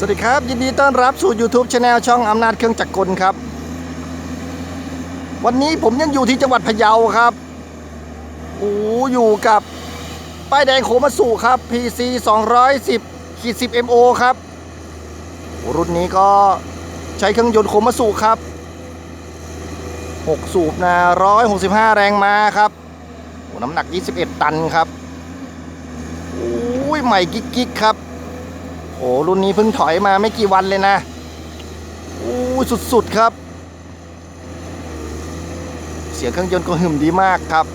สวัสดีครับ ยินดีต้อนรับสู่ YouTube Channel ช่องอำนาจเครื่องจักรกลครับ วันนี้ผมยังอยู่ที่จังหวัดพะเยาครับโอ้อยู่กับป้ายแดงโคมาสุครับ PC 210ขีด10 MO ครับ รุ่นนี้ก็ใช้เครื่องยนต์โคมาสุครับ 6 สูบนะ165 แรงม้าครับน้ำหนัก 21 ตันครับโอ้ยใหม่กิ๊กๆครับ โอ้รุ่นนี้เพิ่งถอยมาไม่กี่วันเลยนะอู้สุดๆครับ เสียงเครื่องยนต์ก็หึมดีมากครับ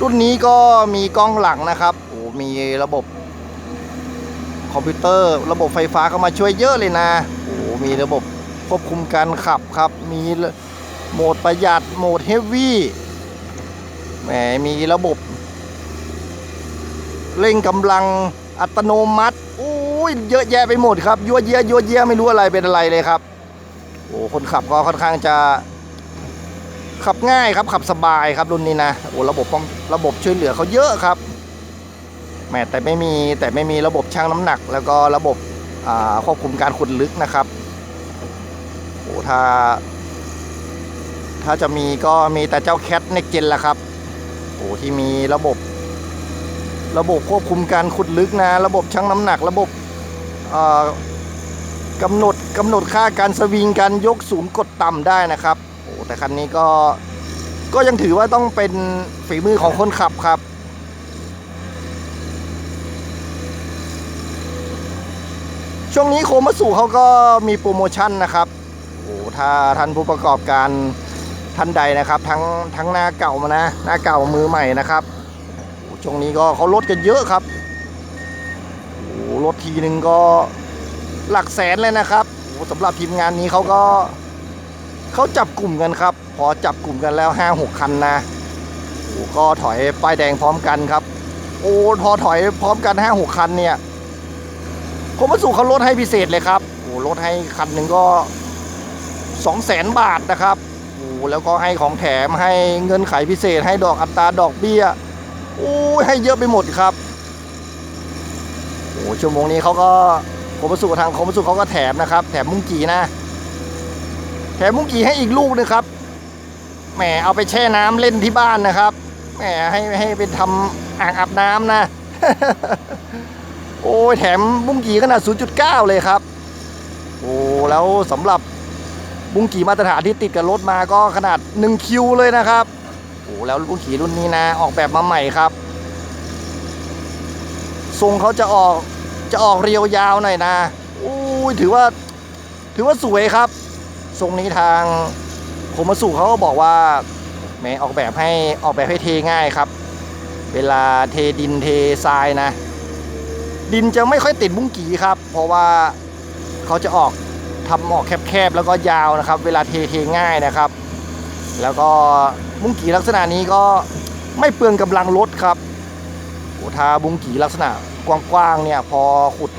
รุ่นนี้ก็มีกล้องหลังนะครับโอ้มีระบบคอมพิวเตอร์ ระบบไฟฟ้าเข้ามาช่วยเยอะเลยนะโอ้มีระบบควบคุมการขับครับ มีโหมดประหยัดโหมดเฮฟวี่แหมมีระบบ เร่งกำลังอัตโนมัติโอ้ยเยอะแยะไปหมดครับยัวเยียยัวเยียไม่รู้อะไรเป็นอะไรเลยครับโอ้คนขับก็ค่อนข้างจะขับง่ายครับขับสบายครับรุ่นนี้นะโอ้ระบบป้องระบบช่วยเหลือเขาเยอะครับแหมแต่ไม่มีแต่ไม่มีระบบชั่งน้ำหนัก แล้วก็ระบบควบคุมการขุดลึกนะครับโอ้ถ้า ถ้าจะมีก็มีแต่เจ้าแคทเน็กเจนละครับโอ้ที่มีระบบ ระบบควบคุมการขุดลึกนะ ระบบชั่งน้ำหนัก ระบบเอ่อกำหนดกำหนดค่าการสวิงการยกสูงกดต่ำได้นะครับโอ้แต่คันนี้ก็ก็ยังถือว่าต้องเป็นฝีมือของคนขับครับช่วงนี้โคมาสุเขาก็มีโปรโมชั่นนะครับโอ้ถ้าท่านผู้ประกอบการท่านใดนะครับ ทั้งทั้งหน้าเก่ามานะ หน้าเก่ามือใหม่นะครับ ช่วงนี้ก็เขาลดกันเยอะครับโอ้ลดทีหนึ่งก็หลักแสนเลยนะครับโอ้สำหรับทีมงานนี้เขาก็เขาจับกลุ่มกันครับ พอจับกลุ่มกันแล้วห้าหกคันนะโอ้ก็ถอยป้ายแดงพร้อมกันครับ โอ้พอถอยพร้อมกันห้าหกคันเนี่ยผมมาสู่เขาลดให้พิเศษเลยครับโอ้ลดให้คันหนึ่งก็สองแสนบาทนะครับโอ้แล้วก็ให้ของแถมให้เงินไขพิเศษให้ดอกอัตราดอกเบี้ย อ้ยให้เยอะไปหมดครับโอ้ชั่วโมงนี้เขาก็คมประสุทางคมประสุเขาก็แถมนะครับ แถมมุ้งกีนะ แถมมุ้งกีให้อีกลูกนึงครับแหมเอาไปแช่น้ำเล่นที่บ้านนะครับแหมให้ให้ไปทำอ่างอาบน้ำนะ โอ้ยแถมบุ้งกีขนาด 0.9 เลยครับ โอ้แล้วสำหรับบุ้งกีมาตรฐานที่ติดกับรถมาก็ขนาด 1 คิวเลยนะครับ โอ้แล้วรุ่นขี่รุ่นนี้นะ ออกแบบมาใหม่ครับทรงเขาจะออกจะออกเรียวยาวหน่อยนะอุ้ยถือว่าถือว่าสวยครับทรงนี้ทางโคมาสุเขาก็บอกว่าแหมออกแบบให้ออกแบบให้เทง่ายครับ เวลาเทดินเททรายนะ ดินจะไม่ค่อยติดบุ้งกีครับ เพราะว่าเขาจะออกทำออกแคบๆแล้วก็ยาวนะครับ เวลาเทเทง่ายนะครับ แล้วก็บุ้งกีลักษณะนี้ก็ไม่เปลืองกำลังรถครับโอ้ถ้าบุ้งกีลักษณะกว้างๆเนี่ยพอขุด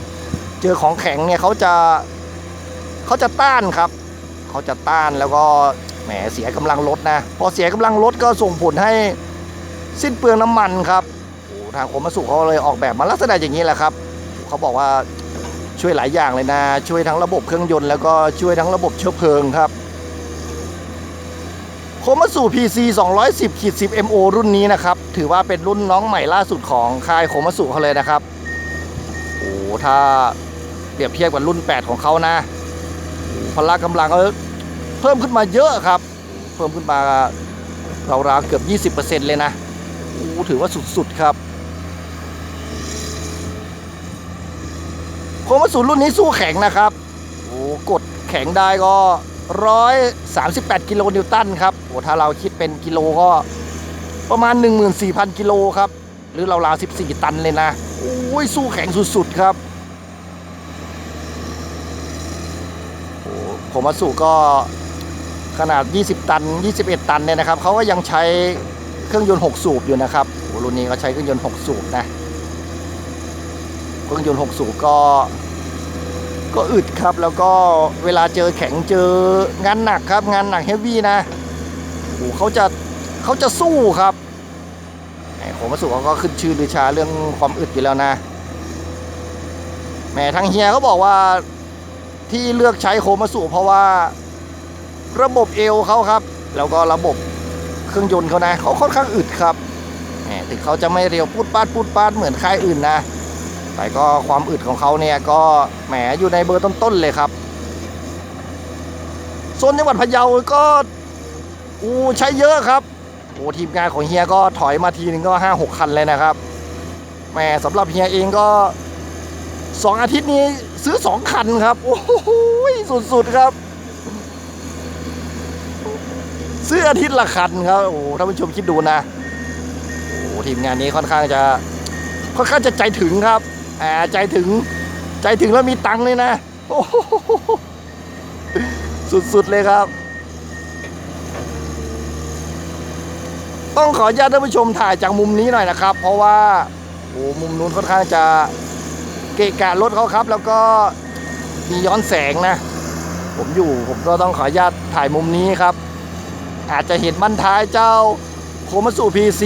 เจอของแข็งเนี่ยเขาจะเขาจะต้านครับ เขาจะต้านแล้วก็แหมเสียกำลังรถนะ พอเสียกำลังรถก็ส่งผลให้สิ้นเปลืองน้ำมันครับโอ้ทางกรมสุขเขาเลยออกแบบมาลักษณะอย่างนี้แหละครับเขาบอกว่าช่วยหลายอย่างเลยนะ ช่วยทั้งระบบเครื่องยนต์แล้วก็ช่วยทั้งระบบเชื้อเพลิงครับ โคมาสู่ PC 210ขีด10 MO รุ่นนี้นะครับ ถือว่าเป็นรุ่นน้องใหม่ล่าสุดของค่ายโคมาสุเขาเลยนะครับ โอ้ถ้าเปรียบเทียบกับรุ่น 8 ของเขานะพละกำลังเพิ่มขึ้นมาเยอะครับ เพิ่มขึ้นมาราวๆเกือบ 20%เลยนะโอ้ถือว่าสุดๆครับโคมาสุรุ่นนี้สู้แข็งนะครับ โอ้กดแข็งได้ก็ 138 กิโลนิวตันครับโอ้ถ้าเราคิดเป็นกิโลก็ประมาณ 14,000 กิโลครับ หรือราวๆ14 ตันเลยนะ โอ้ย สู้แข็งสุด ๆ ครับโอ้ผมมาสู่ก็ขนาด 20 ตัน 21 ตันเนี่ยนะครับ เขาก็ยังใช้เครื่องยนต์ 6 สูบอยู่นะครับโอ้รุ่นนี้ก็ใช้เครื่องยนต์ 6 สูบนะ เครื่องยนต์ 6 สูบก็ ก็อึดครับ แล้วก็เวลาเจอแข็งเจองานหนักครับ งานหนักเฮฟวี่นะโอ้โหเขาจะเขาจะสู้ครับแหมาสู่เขาก็ขึ้นชื่อลือชาเรื่องความอึดอยู่แล้วนะแหมทางเฮียเขาบอกว่าที่เลือกใช้โคมาสุเพราะว่าระบบเอวเขาครับ แล้วก็ระบบเครื่องยนต์เขานะเขาค่อนข้างอึดครับแหมถึงเขาจะไม่เร็วพูดปาดพูดปาดเหมือนค่ายอื่นนะ แต่ก็ความอึดของเขาเนี่ยก็แหมอยู่ในเบอร์ต้นๆเลยครับโซนจังหวัดพะเยาก็อูใช้เยอะครับโอ้ทีมงานของเฮียก็ถอยมาทีนึงก็ห้าหกคันเลยนะครับแหมสำหรับเฮียเองก็สองอาทิตย์นี้ซื้อสองคันครับ โอ้โหสุดๆครับ ซื้ออาทิตย์ละคันครับ โอ้ท่านผู้ชมคิดดูนะ โอ้ทีมงานนี้ค่อนข้างจะ ค่อนข้างจะใจถึงครับ อ่าใจถึงใจถึงแล้วมีตังค์เลยนะโอ้สุดๆเลยครับ ต้องขออนุญาตท่านผู้ชมถ่ายจากมุมนี้หน่อยนะครับ เพราะว่าโอ้มุมนู้นค่อนข้างจะเกะกะรถเขาครับ แล้วก็มีย้อนแสงนะ ผมอยู่ผมก็ต้องขออนุญาตถ่ายมุมนี้ครับ อาจจะเห็นบันท้ายเจ้าโคมาสุ PC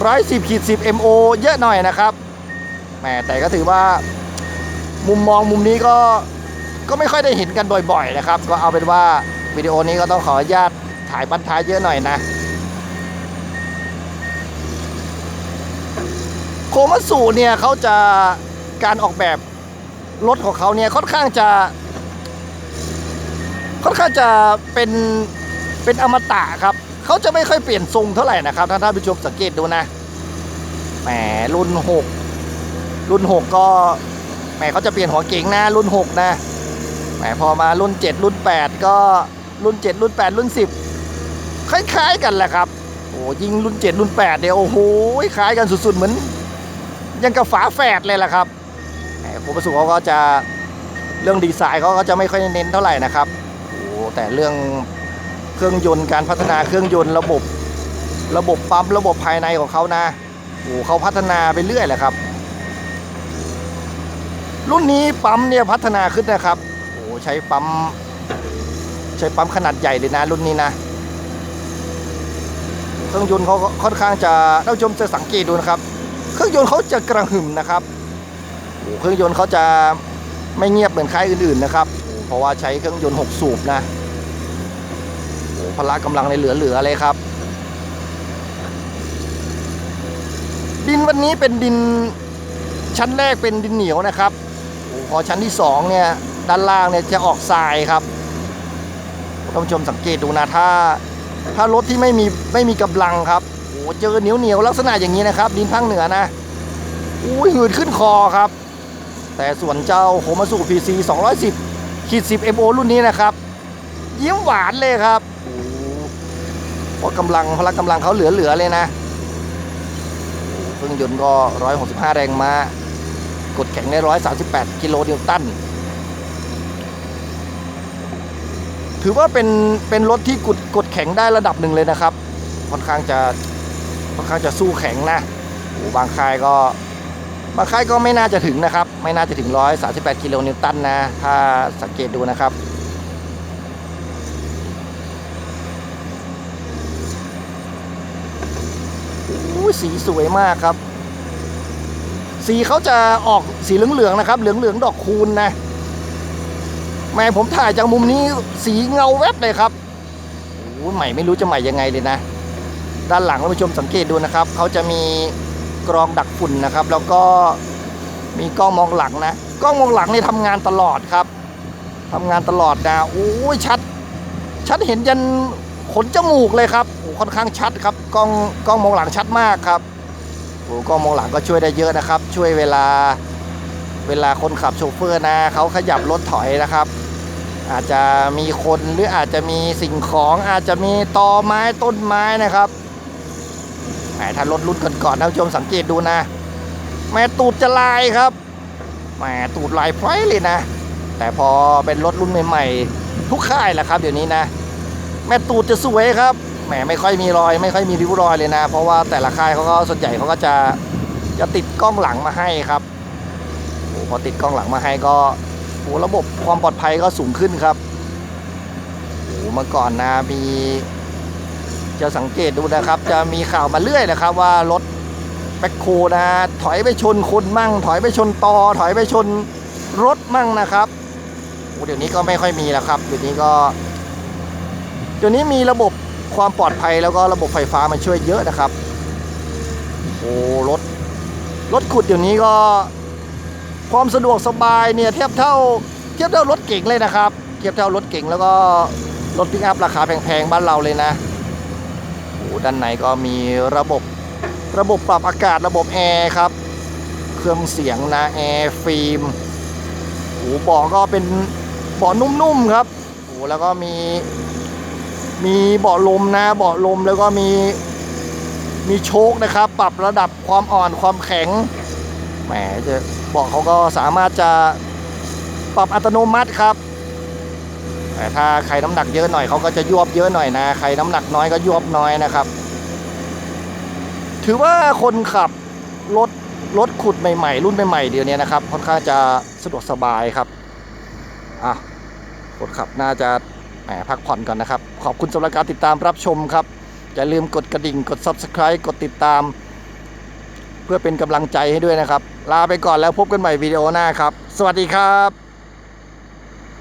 210ขีด10 MO เยอะหน่อยนะครับ แหมแต่ก็ถือว่ามุมมองมุมนี้ก็ก็ไม่ค่อยได้เห็นกันบ่อยๆนะครับ ก็เอาเป็นว่าวิดีโอนี้ก็ต้องขออนุญาตถ่ายบันท้ายเยอะหน่อยนะ โคมาสุเนี่ยเขาจะการออกแบบรถของเขาเนี่ยค่อนข้างจะ ค่อนข้างจะเป็นเป็นอมตะครับ เขาจะไม่ค่อยเปลี่ยนทรงเท่าไหร่นะครับ ถ้าท่านผู้ชมสังเกตดูนะ แหมรุ่น 6 รุ่น 6 ก็แหมเขาจะเปลี่ยนหัวเก๋งนะรุ่น 6 นะแหมพอมารุ่น 7 รุ่น 8 ก็รุ่น 7 รุ่น 8 รุ่น 10 คล้ายๆกันแหละครับโอ้ยิงรุ่น 7 รุ่น 8 เนี่ยโอ้โหคล้ายกันสุดๆเหมือน ยังกับฝาแฝดเลยล่ะครับแหมผมประสุเขาก็จะเรื่องดีไซน์เขาก็จะไม่ค่อยเน้นเท่าไหร่นะครับโอ้แต่เรื่องเครื่องยนต์การพัฒนาเครื่องยนต์ระบบ ระบบปั๊มระบบภายในของเขานะโอ้เขาพัฒนาไปเรื่อยแหละครับ รุ่นนี้ปั๊มเนี่ยพัฒนาขึ้นนะครับโอ้ใช้ปั๊ม ใช้ปั๊มขนาดใหญ่เลยนะรุ่นนี้นะเครื่องยนต์เขาค่อนข้างจะท่านผู้ชมจะสังเกตดูนะครับ เครื่องยนต์เขาจะกระหึ่มนะครับโอ้เครื่องยนต์เขาจะไม่เงียบเหมือนค่ายอื่นๆนะครับ เพราะว่าใช้เครื่องยนต์ 6 สูบนะโอ้พละกำลังในเหลือๆเลยครับ ดินวันนี้เป็นดินชั้นแรกเป็นดินเหนียวนะครับ พอชั้นที่สองเนี่ยด้านล่างเนี่ยจะออกทรายครับท่านผู้ชมสังเกตดูนะถ้า ถ้ารถที่ไม่มีไม่มีกำลังครับโอ้เจอเหนียวเหนียวลักษณะอย่างนี้นะครับ ดินภาคเหนือนะอุ้ยหืดขึ้นคอครับ แต่ส่วนเจ้าโคมาสุ PC 210ขีด10 MO รุ่นนี้นะครับยิ้มหวานเลยครับโอ้เพราะกำลังพละกำลังเขาเหลือๆเลยนะเครื่องยนต์ก็165แรงม้า กดแข็งได้ 138 กิโลนิวตัน ถือว่าเป็นเป็นรถที่กดกดแข็งได้ระดับหนึ่งเลยนะครับ ค่อนข้างจะค่อนข้างจะสู้แข็งนะบางค่ายก็บางค่ายก็ไม่น่าจะถึงนะครับ ไม่น่าจะถึง 138 กิโลนิวตันนะ ถ้าสังเกตดูนะครับอู้สีสวยมากครับ สีเขาจะออกสีเหลืองๆนะครับ เหลืองๆดอกคูณนะ แม่ผมถ่ายจากมุมนี้สีเงาแวบเลยครับโอ้ใหม่ไม่รู้จะใหม่ยังไงเลยนะ ด้านหลังท่านผู้ชมสังเกตดูนะครับ เขาจะมีกรองดักฝุ่นนะครับ แล้วก็มีกล้องมองหลังนะ กล้องมองหลังนี่ทำงานตลอดครับทำงานตลอดนะโอ้ยชัด ชัดเห็นยันขนจมูกเลยครับค่อนข้างชัดครับ กล้องกล้องมองหลังชัดมากครับ โอ้กล้องมองหลังก็ช่วยได้เยอะนะครับ ช่วยเวลาเวลาคนขับโชเฟอร์นะเขาขยับรถถอยนะครับ อาจจะมีคนหรืออาจจะมีสิ่งของอาจจะมีตอไม้ต้นไม้นะครับแหมถ้ารถรุ่นก่อนๆท่านผู้ชมสังเกตดูนะ แม่ตูดจะลายครับแหมตูดลายไฟเลยนะ แต่พอเป็นรถรุ่นใหม่ๆทุกค่ายแหละครับ เดี๋ยวนี้นะ แม่ตูดจะสวยครับ มไม่ค่อยมีรอย ไม่ค่อยมีริ้วรอยเลยนะ เพราะว่าแต่ละค่ายเขาก็ส่วนใหญ่เขาก็จะจะติดกล้องหลังมาให้ครับโอ้พอติดกล้องหลังมาให้ก็โอ้ระบบความปลอดภัยก็สูงขึ้นครับโอ้เมื่อก่อนนะมี จะสังเกตดูนะครับ จะมีข่าวมาเรื่อยนะครับ ว่ารถแบ็คโฮนะถอยไปชนคนมั่ง ถอยไปชนตอ ถอยไปชนรถมั่งนะครับโอ้เดี๋ยวนี้ก็ไม่ค่อยมีแล้วครับเดี๋ยวนี้ก็เดี๋ยวนี้มีระบบ ความปลอดภัยแล้วก็ระบบไฟฟ้ามาช่วยเยอะนะครับ โอ้รถรถขุดเดี๋ยวนี้ก็ ความสะดวกสบายเนี่ยเทียบเท่า เทียบเท่ารถเก่งเลยนะครับ เทียบเท่ารถเก่งแล้วก็รถปิกอัพราคาแพงๆบ้านเราเลยนะโอ้ด้านในก็มีระบบระบบปรับอากาศระบบแอร์ครับ เครื่องเสียงนะแอร์ฟิล์มโอ้เบาะก็เป็นเบาะนุ่มๆครับโอ้แล้วก็มี มีเบาะลมนะเบาะลมแล้วก็มีมีโชคนะครับ ปรับระดับความอ่อนความแข็งแหมจะเบาะเขาก็สามารถจะปรับอัตโนมัติครับแต่ถ้าใครน้ำหนักเยอะหน่อยเขาก็จะยวบเยอะหน่อยนะใครน้ำหนักน้อยก็ยวบน้อยนะครับ ถือว่าคนขับรถรถขุดใหม่ๆ รุ่นใหม่ๆเดี๋ยวนี้นะครับค่อนข้างจะสะดวกสบายครับอะคนขับน่าจะ แหมพักผ่อนก่อนนะครับ ขอบคุณสำหรับการติดตามรับชมครับ อย่าลืมกดกระดิ่ง กด Subscribe กดติดตาม เพื่อเป็นกำลังใจให้ด้วยนะครับ ลาไปก่อนแล้วพบกันใหม่วิดีโอหน้าครับ สวัสดีครับ